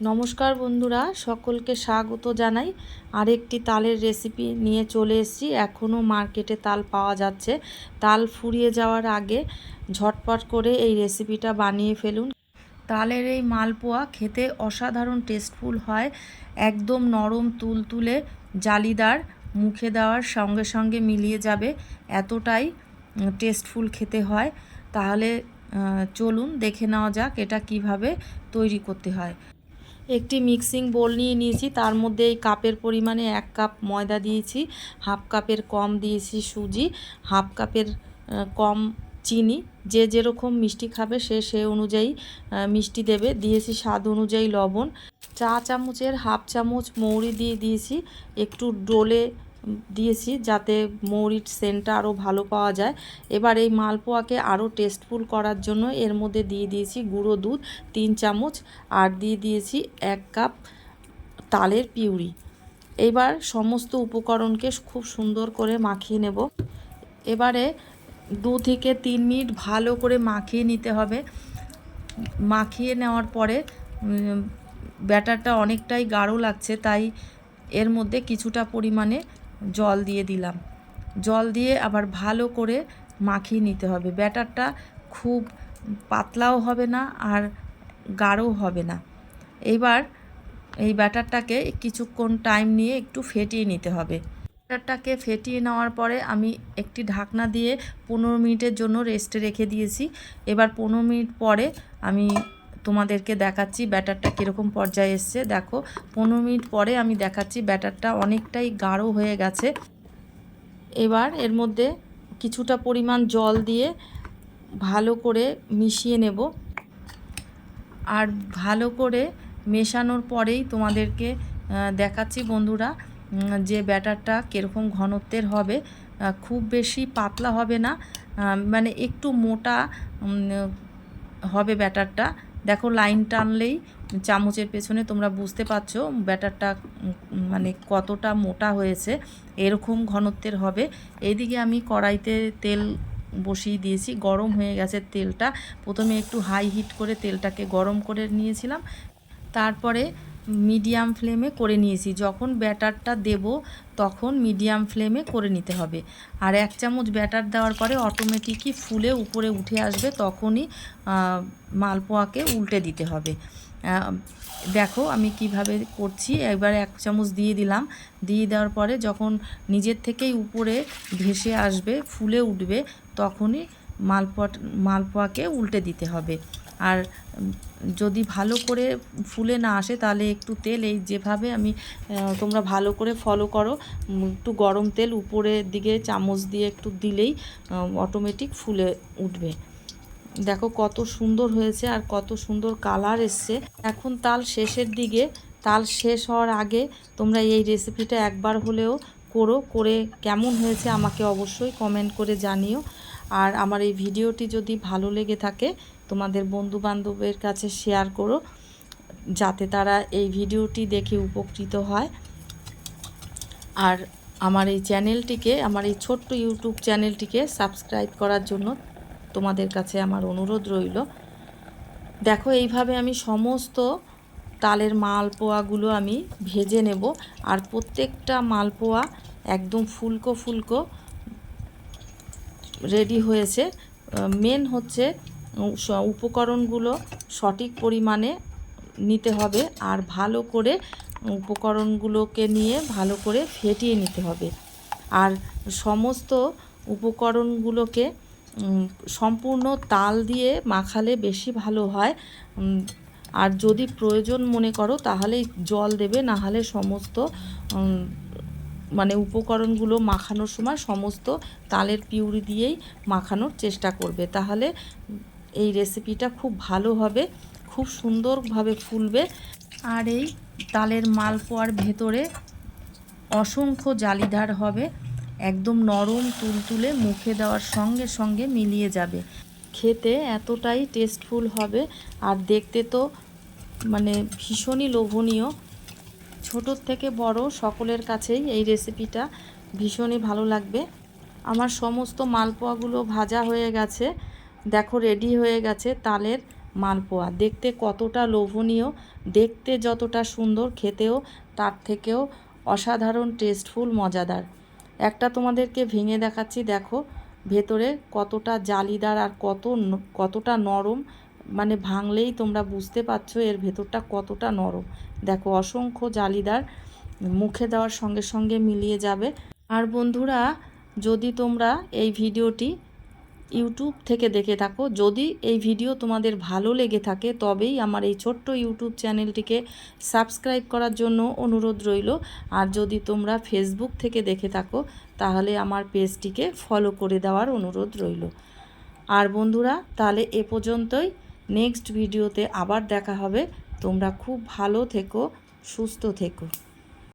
নমস্কার বন্ধুরা, সকলকে স্বাগত জানাই। আরেকটি তালের রেসিপি নিয়ে চলে এসেছি। এখনও মার্কেটে তাল পাওয়া যাচ্ছে। তাল ফুরিয়ে যাওয়ার আগে ঝটপট করে এই রেসিপিটা বানিয়ে ফেলুন। তালের এই মালপোয়া খেতে অসাধারণ টেস্টফুল হয়। একদম নরম তুলতুলে জালিদার মুখে দেওয়ার সঙ্গে সঙ্গে মিলিয়ে যাবে। এতটাই টেস্টফুল খেতে হয়। তাহলে চলুন দেখে নেওয়া যাক এটা কীভাবে তৈরি করতে হয়। একটি মিক্সিং বোল নিয়ে নিয়েছি। তার মধ্যে এই কাপের পরিমাণে এক কাপ ময়দা দিয়েছি, হাফ কাপের কম দিয়েছি সুজি, হাফ কাপের কম চিনি। যে যেরকম মিষ্টি খাবে সে সে অনুযায়ী মিষ্টি দেবে। দিয়েছি স্বাদ অনুযায়ী লবণ। চা চামচের হাফ চামচ মৌরি দিয়ে দিয়েছি। একটু ডোলে দিয়েছি যাতে মৌরির সেন্টটা আরও ভালো পাওয়া যায়। এবার এই মালপোয়াকে আরও টেস্টফুল করার জন্য এর মধ্যে দিয়ে দিয়েছি গুঁড়ো দুধ, তিন চামচ, আর দিয়ে দিয়েছি এক কাপ তালের পিউরি। এবার সমস্ত উপকরণকে খুব সুন্দর করে মাখিয়ে নেব। এবারে দু থেকে তিন মিনিট ভালো করে মাখিয়ে নিতে হবে। মাখিয়ে নেওয়ার পরে ব্যাটারটা অনেকটাই গাঢ় লাগছে, তাই এর মধ্যে কিছুটা পরিমাণে জল দিয়ে দিলাম। জল দিয়ে আবার ভালো করে মাখিয়ে নিতে হবে। ব্যাটারটা খুব পাতলাও হবে না আর গাঢ়ও হবে না। এবার এই ব্যাটারটাকে কিছুক্ষণ টাইম নিয়ে একটু ফেটিয়ে নিতে হবে। ব্যাটারটাকে ফেটিয়ে নেওয়ার পরে আমি একটি ঢাকনা দিয়ে পনেরো মিনিটের জন্য রেস্টে রেখে দিয়েছি। এবার পনেরো মিনিট পরে আমি তোমাদেরকে দেখাচ্ছি ব্যাটারটা কীরকম পর্যায়ে এসছে। দেখো, পনেরো মিনিট পরে আমি দেখাচ্ছি ব্যাটারটা অনেকটাই গাঢ় হয়ে গেছে। এবার এর মধ্যে কিছুটা পরিমাণ জল দিয়ে ভালো করে মিশিয়ে নেব। আর ভালো করে মেশানোর পরেই তোমাদেরকে দেখাচ্ছি বন্ধুরা যে ব্যাটারটা কীরকম ঘনত্বের হবে খুব বেশি পাতলা হবে না মানে একটু মোটা হবে ব্যাটারটা। দেখো লাইন টানলেই চামচের পেছনে তোমরা বুঝতে পারছ ব্যাটারটা মানে কতটা মোটা হয়েছে, এরকম ঘনত্বের হবে। এদিকে আমি কড়াইতে তেল বসিয়ে দিয়েছি, গরম হয়ে গেছে তেলটা। প্রথমে একটু হাই হিট করে তেলটাকে গরম করে নিয়েছিলাম। তারপরে মিডিয়াম ফ্লেমে করে নিয়েছি। যখন ব্যাটারটা দেব, তখন মিডিয়াম ফ্লেমে করে নিতে হবে। আর এক চামচ ব্যাটার দেওয়ার পরে অটোমেটিকই ফুলে উপরে উঠে আসবে, তখনই মালপোয়াকে উল্টে দিতে হবে। দেখো আমি কীভাবে করছি। একবার এক চামচ দিয়ে দিলাম। দিয়ে দেওয়ার পরে যখন নিজের থেকেই উপরে ভেসে আসবে, ফুলে উঠবে, তখনই মালপোয়া মালপোয়াকে উল্টে দিতে হবে। আর যদি ভালো করে ফুলে না আসে, তাহলে একটু তেল, এই যেভাবে আমি তোমরা ভালো করে ফলো করো। একটু গরম তেল উপরের দিকে চামচ দিয়ে একটু দিলেই অটোমেটিক ফুলে উঠবে। দেখো কত সুন্দর হয়েছে আর কত সুন্দর কালার এসছে। এখন তাল শেষের দিকে, তাল শেষ হওয়ার আগে তোমরা এই রেসিপিটা একবার হলেও করো। করে কেমন হয়েছে আমাকে অবশ্যই কমেন্ট করে জানিও। আর আমার এই ভিডিওটি যদি ভালো লেগে থাকে তোমাদের বন্ধু বান্ধবের কাছে শেয়ার করো, যাতে তারা এই ভিডিওটি দেখে উপকৃত হয়। আর আমার এই চ্যানেলটিকে, আমার এই ছোট্ট ইউটিউব চ্যানেলটিকে সাবস্ক্রাইব করার জন্য তোমাদের কাছে আমার অনুরোধ রইল। দেখো, এইভাবে আমি সমস্ত তালের মালপোয়াগুলো আমি ভেজে নেব, আর প্রত্যেকটা মালপোয়া একদম ফুলকো ফুলকো রেডি হয়েছে মেন হচ্ছে উপকরণগুলো সঠিক পরিমাণে নিতে হবে আর ভালো করে উপকরণগুলোকে নিয়ে ভালো করে ফেটিয়ে নিতে হবে। আর সমস্ত উপকরণগুলোকে সম্পূর্ণ তাল দিয়ে মাখালে বেশি ভালো হয়। আর যদি প্রয়োজন মনে করো তাহলে জল দেবে, না হলে সমস্ত মানে উপকরণগুলো মাখানোর সময় সমস্ত তালের পিউরি দিয়েই মাখানোর চেষ্টা করবে। তাহলে এই রেসিপিটা খুব ভালো হবে, খুব সুন্দরভাবে ফুলবে। আর এই তালের মালপোয়ার ভেতরে অসংখ্য জালিদার হবে, একদম নরম তুলতুলে মুখে দেওয়ার সঙ্গে সঙ্গে মিলিয়ে যাবে। খেতে এতটাই টেস্টফুল হবে, আর দেখতে তো মানে ভীষণই লোভনীয়। ছোটোর থেকে বড় সকলের কাছেই এই রেসিপিটা ভীষণই ভালো লাগবে। আমার সমস্ত মালপোয়াগুলো ভাজা হয়ে গেছে। দেখো রেডি হয়ে গেছে তালের মালপোয়া। দেখতে কতটা লোভনীয়, দেখতে যতটা সুন্দর, খেতেও তার থেকেও অসাধারণ টেস্টফুল মজাদার। একটা তোমাদেরকে ভেঙে দেখাচ্ছি, দেখো ভেতরে কতটা জালিদার আর কত কতটা নরম মানে ভাঙলেই তোমরা বুঝতে পারছ এর ভেতরটা কতটা নরম। দেখো অসংখ্য জালিদার মুখে দেওয়ার সঙ্গে সঙ্গে মিলিয়ে যাবে। আর বন্ধুরা, যদি তোমরা এই ভিডিওটি ইউটিউব থেকে দেখে থাকো। যদি এই ভিডিও তোমাদের ভালো লেগে থাকে, তবেই আমার এই ছোট্ট ইউটিউব চ্যানেলটিকে সাবস্ক্রাইব করার জন্য অনুরোধ রইল। আর যদি তোমরা ফেসবুক থেকে দেখে থাকো, তাহলে আমার পেজটিকে ফলো করে দেওয়ার অনুরোধ রইল। আর বন্ধুরা, তাহলে এ পর্যন্তই। নেক্সট ভিডিওতে আবার দেখা হবে। তোমরা খুব ভালো থেকো, সুস্থ থেকো।